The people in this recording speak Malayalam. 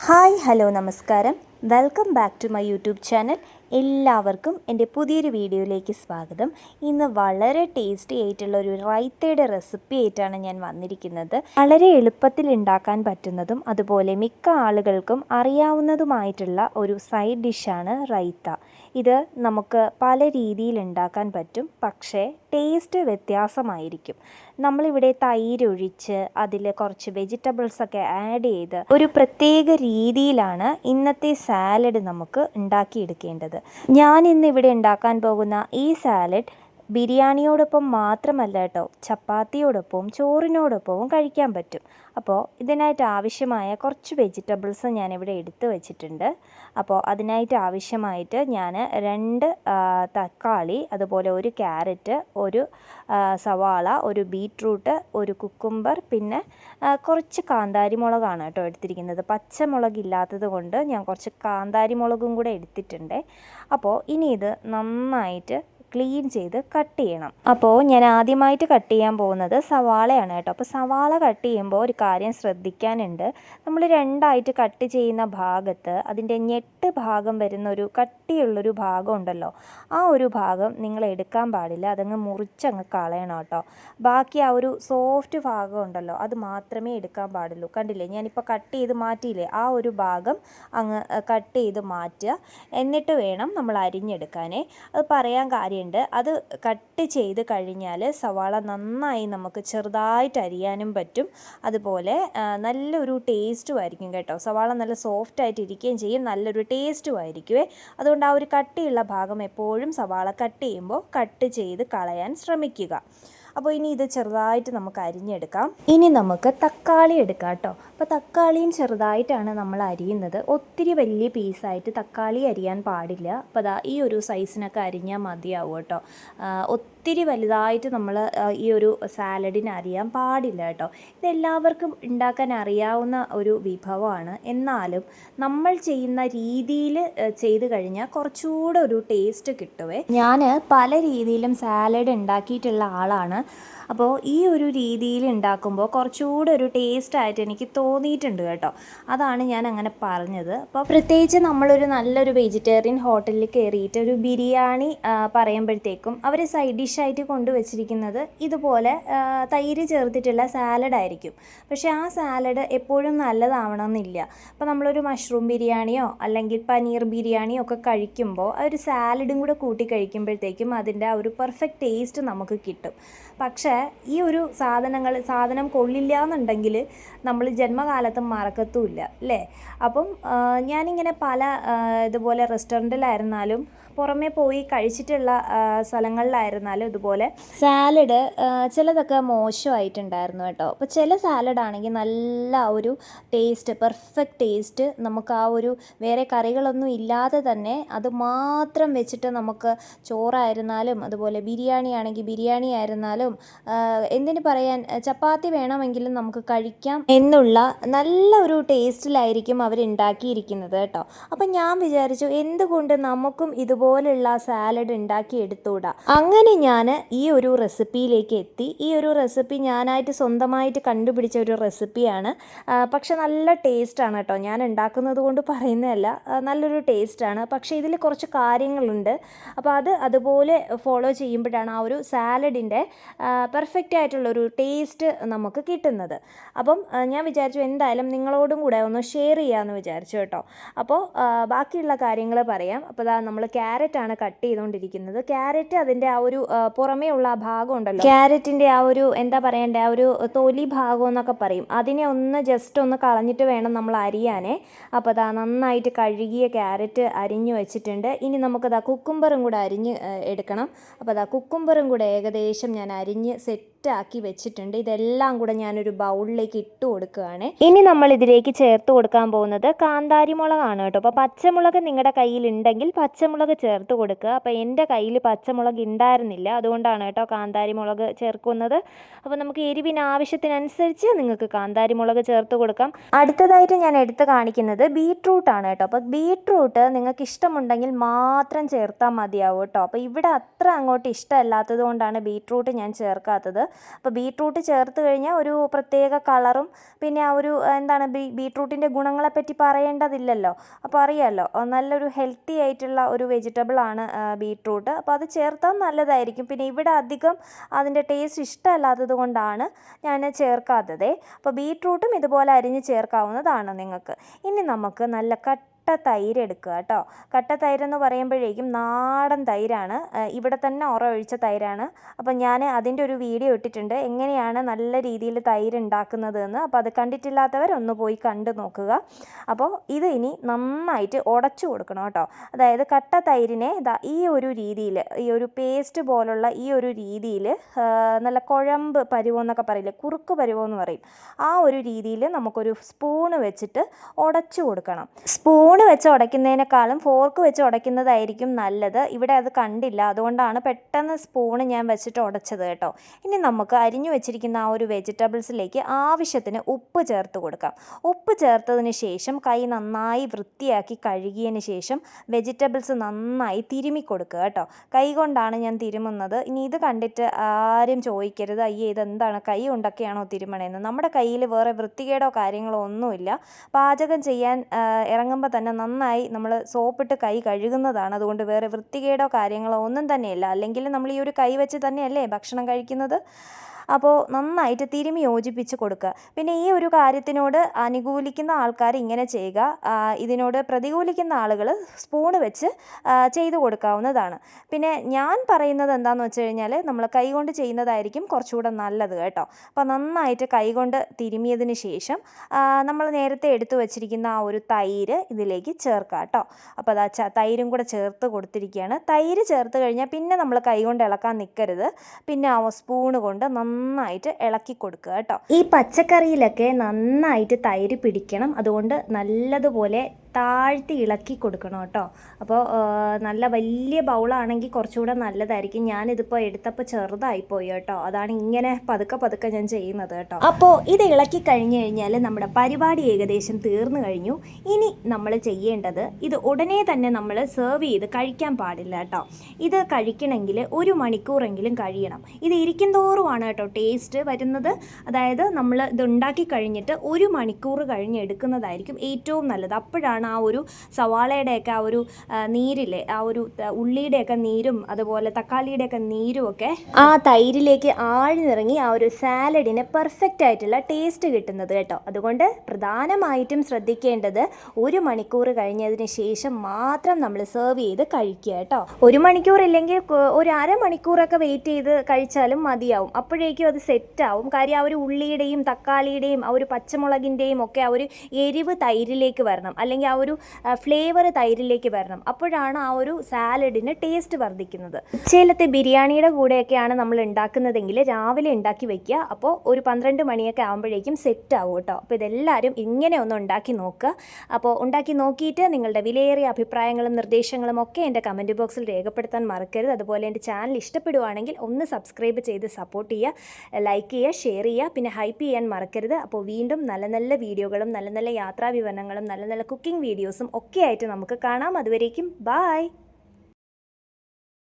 ഹായ് ഹലോ നമസ്കാരം welcome back to my YouTube channel എല്ലാവർക്കും എന്റെ പുതിയൊരു വീഡിയോയിലേക്ക് സ്വാഗതം. ഇന്ന് വളരെ ടേസ്റ്റി ആയിട്ടുള്ള ഒരു റൈത്തയുടെ റെസിപ്പി ആയിട്ടാണ് ഞാൻ വന്നിരിക്കുന്നത്. വളരെ എളുപ്പത്തിൽ ഉണ്ടാക്കാൻ പറ്റുന്നതും അതുപോലെ മിക്ക ആളുകൾക്കും അറിയാവുന്നതുമായിട്ടുള്ള ഒരു സൈഡ് ഡിഷാണ് റൈത്ത ഇത് നമുക്ക് പല രീതിയിൽ ഉണ്ടാക്കാൻ പറ്റും പക്ഷേ ടേസ്റ്റ് വ്യത്യാസമായിരിക്കും. നമ്മളിവിടെ തൈരൊഴിച്ച് അതിൽ കുറച്ച് വെജിറ്റബിൾസ് ഒക്കെ ആഡ് ചെയ്ത് ഒരു പ്രത്യേക രീതിയിലാണ് ഇന്നത്തെ സാലഡ് നമുക്ക് ഉണ്ടാക്കിയെടുക്കേണ്ടത്. ഞാൻ ഇന്ന് ഇവിടെ ഉണ്ടാക്കാൻ പോകുന്ന ഈ സാലഡ് ബിരിയാണിയോടൊപ്പം മാത്രമല്ല കേട്ടോ ചപ്പാത്തിയോടൊപ്പവും ചോറിനോടൊപ്പവും കഴിക്കാൻ പറ്റും. അപ്പോൾ ഇതിനായിട്ട് ആവശ്യമായ കുറച്ച് വെജിറ്റബിൾസ് ഞാനിവിടെ എടുത്തു വച്ചിട്ടുണ്ട്. അപ്പോൾ അതിനായിട്ട് ആവശ്യമായിട്ട് ഞാൻ രണ്ട് തക്കാളി അതുപോലെ ഒരു ക്യാരറ്റ് ഒരു സവാള ഒരു ബീട്രൂട്ട് ഒരു കുക്കുംബർ പിന്നെ കുറച്ച് കാന്താരി മുളകാണ് കേട്ടോ എടുത്തിരിക്കുന്നത്. പച്ചമുളക് ഇല്ലാത്തത് കൊണ്ട് ഞാൻ കുറച്ച് കാന്താരി മുളകും കൂടെ എടുത്തിട്ടുണ്ട്. അപ്പോൾ ഇനി ഇത് നന്നായിട്ട് ക്ലീൻ ചെയ്ത് കട്ട് ചെയ്യണം. അപ്പോൾ ഞാൻ ആദ്യമായിട്ട് കട്ട് ചെയ്യാൻ പോകുന്നത് സവാളയാണ് കേട്ടോ. അപ്പോൾ സവാള കട്ട് ചെയ്യുമ്പോൾ ഒരു കാര്യം ശ്രദ്ധിക്കാനുണ്ട്. നമ്മൾ രണ്ടായിട്ട് കട്ട് ചെയ്യുന്ന ഭാഗത്ത് അതിന്റെ ഞെട്ട് ഭാഗം വരുന്ന ഒരു കട്ടിയുള്ളൊരു ഭാഗം ഉണ്ടല്ലോ. ആ ഒരു ഭാഗം നിങ്ങൾ എടുക്കാൻ പാടില്ല. അതങ്ങ് മുറിച്ചങ്ങ് കളയണം കേട്ടോ. ബാക്കി ആ ഒരു സോഫ്റ്റ് ഭാഗം ഉണ്ടല്ലോ അത് മാത്രമേ എടുക്കാൻ പാടുള്ളൂ. കണ്ടില്ലേ? ഞാനിപ്പോൾ കട്ട് ചെയ്ത് മാറ്റിയില്ലേ? ആ ഒരു ഭാഗം അങ്ങ് കട്ട് ചെയ്ത് മാറ്റുക. എന്നിട്ട് വേണം നമ്മൾ അരിഞ്ഞെടുക്കാനേ. അത് പറയാൻ കാര്യമുണ്ട് അത് കട്ട് ചെയ്ത് കഴിഞ്ഞാൽ സവാള നന്നായി നമുക്ക് ചെറുതായിട്ട് അരിയാനും പറ്റും. അതുപോലെ നല്ലൊരു ടേസ്റ്റും ആയിരിക്കും കേട്ടോ. സവാള നല്ല സോഫ്റ്റ് ആയിട്ട് ഇരിക്കുകയും ചെയ്യും. നല്ലൊരു ടേസ്റ്റും ആയിരിക്കുമേ അതുകൊണ്ട് ആ ഒരു കട്ടിയുള്ള ഭാഗം എപ്പോഴും സവാള കട്ട് ചെയ്യുമ്പോൾ കട്ട് ചെയ്ത് കളയാൻ ശ്രമിക്കുക. അപ്പോൾ ഇനി ഇത് ചെറുതായിട്ട് നമുക്ക് അരിഞ്ഞെടുക്കാം. ഇനി നമുക്ക് തക്കാളി എടുക്കാം കേട്ടോ അപ്പോൾ തക്കാളിയും ചെറുതായിട്ടാണ് നമ്മൾ അരിയുന്നത്. ഒത്തിരി വലിയ പീസായിട്ട് തക്കാളി അരിയാൻ പാടില്ല. അപ്പോൾ അതാ ഈ ഒരു സൈസിനൊക്കെ അരിഞ്ഞാൽ മതിയാവും കേട്ടോ ഒത്തിരി വലുതായിട്ട് നമ്മൾ ഈ ഒരു സാലഡിന് അറിയാൻ പാടില്ല കേട്ടോ. ഇതെല്ലാവർക്കും ഉണ്ടാക്കാൻ അറിയാവുന്ന ഒരു വിഭവമാണ്. എന്നാലും നമ്മൾ ചെയ്യുന്ന രീതിയിൽ ചെയ്ത് കഴിഞ്ഞാൽ കുറച്ചുകൂടെ ഒരു ടേസ്റ്റ് കിട്ടുവേ. ഞാൻ പല രീതിയിലും സാലഡ് ഉണ്ടാക്കിയിട്ടുള്ള ആളാണ്. അപ്പോൾ ഈ ഒരു രീതിയിൽ ഉണ്ടാക്കുമ്പോൾ കുറച്ചുകൂടെ ഒരു ടേസ്റ്റ് ആയിട്ട് എനിക്ക് തോന്നിയിട്ടുണ്ട് കേട്ടോ. അതാണ് ഞാൻ അങ്ങനെ പറഞ്ഞത്. അപ്പോൾ പ്രത്യേകിച്ച് നമ്മളൊരു നല്ലൊരു വെജിറ്റേറിയൻ ഹോട്ടലിൽ കയറിയിട്ട് ഒരു ബിരിയാണി പറയുമ്പോഴത്തേക്കും അവർ സൈഡ് ഡിഷായിട്ട് കൊണ്ടുവച്ചിരിക്കുന്നത് ഇതുപോലെ തൈര് ചേർത്തിട്ടുള്ള സാലഡ് ആയിരിക്കും. പക്ഷേ ആ സാലഡ് എപ്പോഴും നല്ലതാവണമെന്നില്ല. അപ്പോൾ നമ്മളൊരു മഷ്റൂം ബിരിയാണിയോ അല്ലെങ്കിൽ പനീർ ബിരിയാണിയോ ഒക്കെ കഴിക്കുമ്പോൾ ആ ഒരു സാലഡും കൂടെ കൂട്ടി കഴിക്കുമ്പോഴത്തേക്കും അതിന്റെ ആ ഒരു പെർഫെക്റ്റ് ടേസ്റ്റ് നമുക്ക് കിട്ടും. പക്ഷേ ഈ ഒരു സാധനങ്ങൾ സാധനം കൊള്ളില്ല എന്നുണ്ടെങ്കിൽ നമ്മൾ ജന്മകാലത്തും മറക്കത്തുമില്ല അല്ലേ? അപ്പം ഞാനിങ്ങനെ പല ഇതുപോലെ റെസ്റ്റോറന്റിലായിരുന്നാലും പുറമേ പോയി കഴിച്ചിട്ടുള്ള സ്ഥലങ്ങളിലായിരുന്നാലും ഇതുപോലെ സാലഡ് ചിലതൊക്കെ മോശമായിട്ടുണ്ടായിരുന്നു കേട്ടോ. അപ്പോൾ ചില സാലഡ് ആണെങ്കിൽ നല്ല ഒരു ടേസ്റ്റ് പെർഫെക്റ്റ് ടേസ്റ്റ് നമുക്ക് ആ ഒരു വേറെ കറികളൊന്നും ഇല്ലാതെ തന്നെ അത് മാത്രം വെച്ചിട്ട് നമുക്ക് ചോറായിരുന്നാലും അതുപോലെ ബിരിയാണി ആണെങ്കിൽ ബിരിയാണി ആയിരുന്നാലും ആ, എന്തിന് പറയാൻ ചപ്പാത്തി വേണമെങ്കിലും നമുക്ക് കഴിക്കാം എന്നുള്ള നല്ല ഒരു ടേസ്റ്റിലായിരിക്കും അവർ ഉണ്ടാക്കിയിരിക്കുന്നത് കേട്ടോ. അപ്പം ഞാൻ വിചാരിച്ചു എന്തുകൊണ്ട് നമുക്കും ഇതുപോലുള്ള സാലഡ് ഉണ്ടാക്കി എടുത്തുകൂടാ അങ്ങനെ ഞാൻ ഈ ഒരു റെസിപ്പിയിലേക്ക് എത്തി. ഈ ഒരു റെസിപ്പി ഞാനായിട്ട് സ്വന്തമായിട്ട് കണ്ടുപിടിച്ച ഒരു റെസിപ്പിയാണ്. പക്ഷെ നല്ല ടേസ്റ്റാണ് കേട്ടോ. ഞാൻ ഉണ്ടാക്കുന്നത് കൊണ്ട് പറയുന്നതല്ല നല്ലൊരു ടേസ്റ്റാണ്. പക്ഷേ ഇതിൽ കുറച്ച് കാര്യങ്ങളുണ്ട്. അപ്പോൾ അത് അതുപോലെ ഫോളോ ചെയ്യുമ്പോഴാണ് ആ ഒരു സാലഡിന്റെ പെർഫെക്റ്റ് ആയിട്ടുള്ളൊരു ടേസ്റ്റ് നമുക്ക് കിട്ടുന്നത്. അപ്പം ഞാൻ വിചാരിച്ചു എന്തായാലും നിങ്ങളോടും കൂടെ ഒന്ന് ഷെയർ ചെയ്യാമെന്ന് വിചാരിച്ചു കേട്ടോ. അപ്പോൾ ബാക്കിയുള്ള കാര്യങ്ങൾ പറയാം. അപ്പോൾ ദാ നമ്മൾ ക്യാരറ്റാണ് കട്ട് ചെയ്തുകൊണ്ടിരിക്കുന്നത് ക്യാരറ്റ് അതിന്റെ ആ ഒരു പുറമേ ഉള്ള ആ ഭാഗം ഉണ്ടല്ലോ. ക്യാരറ്റിന്റെ ആ ഒരു എന്താ പറയണ്ടേ ആ ഒരു തൊലി ഭാഗം എന്നൊക്കെ പറയും. അതിനെ ഒന്ന് ജസ്റ്റ് ഒന്ന് കളഞ്ഞിട്ട് വേണം നമ്മൾ അരിയാനേ. അപ്പോൾ അതാ നന്നായിട്ട് കഴുകിയ ക്യാരറ്റ് അരിഞ്ഞു വെച്ചിട്ടുണ്ട്. ഇനി നമുക്കതാ കുക്കുംബറും കൂടെ അരിഞ്ഞ് എടുക്കണം. അപ്പോൾ അതാ കുക്കുംബറും കൂടെ ഏകദേശം ഞാൻ അരിഞ്ഞ് സെറ്റാക്കി വെച്ചിട്ടുണ്ട്. ഇതെല്ലാം കൂടെ ഞാനൊരു ബൗളിലേക്ക് ഇട്ട് കൊടുക്കുകയാണ്. ഇനി നമ്മൾ ഇതിലേക്ക് ചേർത്ത് കൊടുക്കാൻ പോകുന്നത് കാന്താരി മുളകാണ് കേട്ടോ. അപ്പോൾ പച്ചമുളക് നിങ്ങളുടെ കയ്യിൽ ഉണ്ടെങ്കിൽ പച്ചമുളക് ചേർത്ത് കൊടുക്കുക. അപ്പോൾ എന്റെ കയ്യിൽ പച്ചമുളക് ഉണ്ടായിരുന്നില്ല അതുകൊണ്ടാണ് കേട്ടോ കാന്താരി മുളക് ചേർക്കുന്നത്. അപ്പോൾ നമുക്ക് എരിവിന് ആവശ്യത്തിനനുസരിച്ച് നിങ്ങൾക്ക് കാന്താരി മുളക് ചേർത്ത് കൊടുക്കാം. അടുത്തതായിട്ട് ഞാൻ എടുത്ത് കാണിക്കുന്നത് ബീട്രൂട്ട് ആണ് കേട്ടോ. അപ്പോൾ ബീട്രൂട്ട് നിങ്ങൾക്ക് ഇഷ്ടമുണ്ടെങ്കിൽ മാത്രം ചേർത്താൽ മതിയാവും കേട്ടോ. അപ്പോൾ ഇവിടെ അത്ര അങ്ങോട്ട് ഇഷ്ടമല്ലാത്തത് കൊണ്ടാണ് ബീട്രൂട്ട് ഞാൻ ചേർക്കാത്തത്. അപ്പോൾ ബീട്രൂട്ട് ചേർത്ത് കഴിഞ്ഞാൽ ഒരു പ്രത്യേക കളറും പിന്നെ ആ ഒരു എന്താണ് ബീ ബീട്രൂട്ടിന്റെ ഗുണങ്ങളെപ്പറ്റി പറയേണ്ടതില്ലല്ലോ. അപ്പോൾ അറിയാമല്ലോ നല്ലൊരു ഹെൽത്തി ആയിട്ടുള്ള ഒരു വെജിറ്റബിളാണ് ബീട്രൂട്ട്. അപ്പോൾ അത് ചേർത്താൽ നല്ലതായിരിക്കും. പിന്നെ ഇവിടെ അധികം അതിന്റെ ടേസ്റ്റ് ഇഷ്ടമല്ലാത്തത് കൊണ്ടാണ് ഞാൻ ചേർക്കാത്തത്. അപ്പോൾ ബീട്രൂട്ടും ഇതുപോലെ അരിഞ്ഞ് ചേർക്കാവുന്നതാണ് നിങ്ങൾക്ക്. ഇനി നമുക്ക് നല്ല കട്ട തൈര് എടുക്കുക കേട്ടോ. കട്ട തൈരെന്ന് പറയുമ്പോഴേക്കും നാടൻ തൈരാണ്. ഇവിടെ തന്നെ ഉറ ഒഴിച്ച തൈരാണ്. അപ്പം ഞാൻ അതിന്റെ ഒരു വീഡിയോ ഇട്ടിട്ടുണ്ട്. എങ്ങനെയാണ് നല്ല രീതിയിൽ തൈര് ഉണ്ടാക്കുന്നത് എന്ന് അപ്പോൾ അത് കണ്ടിട്ടില്ലാത്തവർ ഒന്ന് പോയി കണ്ടു നോക്കുക. അപ്പോൾ ഇത് ഇനി നന്നായിട്ട് ഉടച്ചു കൊടുക്കണം കേട്ടോ. അതായത് കട്ട തൈരിനെ ഈ ഒരു രീതിയിൽ ഈ ഒരു പേസ്റ്റ് പോലുള്ള ഈ ഒരു രീതിയിൽ നല്ല കുഴമ്പ് പരുവെന്നൊക്കെ പറയില്ലേ കുറുക്ക് പരുവെന്ന് പറയും. ആ ഒരു രീതിയിൽ നമുക്കൊരു സ്പൂണ് വെച്ചിട്ട് ഉടച്ചു കൊടുക്കണം. സ്പൂണ് വെച്ച് ഉടയ്ക്കുന്നതിനേക്കാളും ഫോർക്ക് വെച്ച് ഉടയ്ക്കുന്നതായിരിക്കും നല്ലത്. ഇവിടെ അത് കണ്ടില്ല. അതുകൊണ്ടാണ് പെട്ടെന്ന് സ്പൂണ് ഞാൻ വെച്ചിട്ട് ഉടച്ചത് കേട്ടോ. ഇനി നമുക്ക് അരിഞ്ഞു വെച്ചിരിക്കുന്ന ആ ഒരു വെജിറ്റബിൾസിലേക്ക് ആവശ്യത്തിന് ഉപ്പ് ചേർത്ത് കൊടുക്കാം. ഉപ്പ് ചേർത്തതിന് ശേഷം കൈ നന്നായി വൃത്തിയാക്കി കഴുകിയതിന് ശേഷം വെജിറ്റബിൾസ് നന്നായി തിരുമി കൊടുക്കുക കേട്ടോ. കൈ കൊണ്ടാണ് ഞാൻ തിരുമുന്നത്. ഇനി ഇത് കണ്ടിട്ട് ആരും ചോദിക്കരുത്. അയ്യേ ഇതെന്താണ്? കൈ കൊണ്ടൊക്കെയാണോ തിരുമണേന്ന്? നമ്മുടെ കയ്യിൽ വേറെ വൃത്തികേടോ കാര്യങ്ങളോ ഒന്നുമില്ല. പാചകം ചെയ്യാൻ ഇറങ്ങുമ്പോൾ തന്നെ നന്നായി നമ്മൾ സോപ്പിട്ട് കൈ കഴുകുന്നതാണ്. അതുകൊണ്ട് വേറെ വൃത്തികേടോ കാര്യങ്ങളോ ഒന്നും തന്നെയില്ല. അല്ലെങ്കിൽ നമ്മൾ ഈ ഒരു കൈ വെച്ച് തന്നെയല്ലേ ഭക്ഷണം കഴിക്കുന്നത്? അപ്പോൾ നന്നായിട്ട് തിരുമി യോജിപ്പിച്ച് കൊടുക്കുക. പിന്നെ ഈ ഒരു കാര്യത്തിനോട് അനുകൂലിക്കുന്ന ആൾക്കാർ ഇങ്ങനെ ചെയ്യുക. ഇതിനോട് പ്രതികൂലിക്കുന്ന ആളുകൾ സ്പൂണ് വെച്ച് ചെയ്തു കൊടുക്കാവുന്നതാണ്. പിന്നെ ഞാൻ പറയുന്നത് എന്താണെന്ന് വെച്ച് കഴിഞ്ഞാൽ നമ്മൾ കൈകൊണ്ട് ചെയ്യുന്നതായിരിക്കും കുറച്ചുകൂടെ നല്ലത് കേട്ടോ. അപ്പോൾ നന്നായിട്ട് കൈകൊണ്ട് തിരുമിയതിന് ശേഷം നമ്മൾ നേരത്തെ എടുത്തു വച്ചിരിക്കുന്ന ആ ഒരു തൈര് ഇതിലേക്ക് ചേർക്കുക കേട്ടോ. അപ്പോൾ അത് തൈരും കൂടെ ചേർത്ത് കൊടുത്തിരിക്കുകയാണ്. തൈര് ചേർത്ത് കഴിഞ്ഞാൽ പിന്നെ നമ്മൾ കൈകൊണ്ട് ഇളക്കാൻ നിൽക്കരുത് പിന്നെ ആ സ്പൂണ് കൊണ്ട് നന്നായിട്ട് ഇളക്കി കൊടുക്കുക കേട്ടോ. ഈ പച്ചക്കറിയിലൊക്കെ നന്നായിട്ട് തൈര് പിടിക്കണം. അതുകൊണ്ട് നല്ലതുപോലെ താഴ്ത്തി ഇളക്കി കൊടുക്കണം കേട്ടോ. അപ്പോൾ നല്ല വലിയ ബൗളാണെങ്കിൽ കുറച്ചുകൂടെ നല്ലതായിരിക്കും. ഞാനിതിപ്പോൾ എടുത്തപ്പോൾ ചെറുതായി പോയി കേട്ടോ. അതാണ് ഇങ്ങനെ പതുക്കെ പതുക്കെ ഞാൻ ചെയ്യുന്നത് കേട്ടോ. അപ്പോൾ ഇത് ഇളക്കി കഴിഞ്ഞു കഴിഞ്ഞാൽ നമ്മുടെ പരിപാടി ഏകദേശം തീർന്നു കഴിഞ്ഞു. ഇനി നമ്മൾ ചെയ്യേണ്ടത് ഇത് ഉടനെ തന്നെ നമ്മൾ സെർവ് ചെയ്ത് കഴിക്കാൻ പാടില്ല കേട്ടോ. ഇത് കഴിക്കണമെങ്കിൽ ഒരു മണിക്കൂറെങ്കിലും കഴിയണം. ഇത് ഇരിക്കും തോറുമാണ് കേട്ടോ ടേസ്റ്റ് വരുന്നത്. അതായത് നമ്മൾ ഇത് ഉണ്ടാക്കി കഴിഞ്ഞിട്ട് ഒരു മണിക്കൂർ കഴിഞ്ഞ് എടുക്കുന്നതായിരിക്കും ഏറ്റവും നല്ലത്. അപ്പോഴാണ് ആ ഒരു സവാളയുടെയൊക്കെ ആ ഒരു നീരില്ലേ ആ ഒരു ഉള്ളിയുടെയൊക്കെ നീരും അതുപോലെ തക്കാളിയുടെയൊക്കെ നീരും ഒക്കെ ആ തൈരിലേക്ക് ആഴ്ന്നിറങ്ങി ആ ഒരു സാലഡിന് പെർഫെക്റ്റ് ആയിട്ടുള്ള ടേസ്റ്റ് കിട്ടുന്നത് കേട്ടോ. അതുകൊണ്ട് പ്രധാനമായിട്ടും ശ്രദ്ധിക്കേണ്ടത് ഒരു മണിക്കൂർ കഴിഞ്ഞതിന് ശേഷം മാത്രം നമ്മൾ സെർവ് ചെയ്ത് കഴിക്കുക കേട്ടോ. ഒരു മണിക്കൂർ ഇല്ലെങ്കിൽ ഒരു അരമണിക്കൂറൊക്കെ വെയിറ്റ് ചെയ്ത് കഴിച്ചാലും മതിയാവും. അപ്പോഴേക്കും അത് സെറ്റ് ആവും. കാര്യം ആ ഒരു ഉള്ളിയുടെയും തക്കാളിയുടെയും ആ ഒരു പച്ചമുളകിന്റെയും ഒക്കെ ആ ഒരു എരിവ് തൈരിലേക്ക് വരണം. അല്ലെങ്കിൽ ആ ഒരു ഫ്ലേവർ തൈരിലേക്ക് വരണം. അപ്പോഴാണ് ആ ഒരു സാലഡിന് ടേസ്റ്റ് വർദ്ധിക്കുന്നത്. ഉച്ചയിലത്തെ ബിരിയാണിയുടെ കൂടെയൊക്കെയാണ് നമ്മൾ ഉണ്ടാക്കുന്നതെങ്കിൽ രാവിലെ ഉണ്ടാക്കി വെക്കുക. അപ്പോൾ ഒരു പന്ത്രണ്ട് മണിയൊക്കെ ആകുമ്പോഴേക്കും സെറ്റ് ആവും കേട്ടോ. അപ്പോൾ ഇതെല്ലാവരും ഇങ്ങനെ ഒന്ന് ഉണ്ടാക്കി നോക്കുക. അപ്പോൾ ഉണ്ടാക്കി നോക്കിയിട്ട് നിങ്ങളുടെ വിലയേറിയ അഭിപ്രായങ്ങളും നിർദ്ദേശങ്ങളും ഒക്കെ എന്റെ കമന്റ് ബോക്സിൽ രേഖപ്പെടുത്താൻ മറക്കരുത്. അതുപോലെ എന്റെ ചാനൽ ഇഷ്ടപ്പെടുവാണെങ്കിൽ ഒന്ന് സബ്സ്ക്രൈബ് ചെയ്ത് സപ്പോർട്ട് ചെയ്യുക ലൈക്ക് ചെയ്യുക ഷെയർ ചെയ്യുക പിന്നെ ഹൈപ്പ് ചെയ്യാൻ മറക്കരുത്. അപ്പോൾ വീണ്ടും നല്ല നല്ല വീഡിയോകളും നല്ല നല്ല യാത്രാ വിവരണങ്ങളും നല്ല നല്ല കുക്കിംഗ് വീഡിയോസും ഒക്കെ ആയിട്ട് നമുക്ക് കാണാം. അതുവരേക്കും ബായ്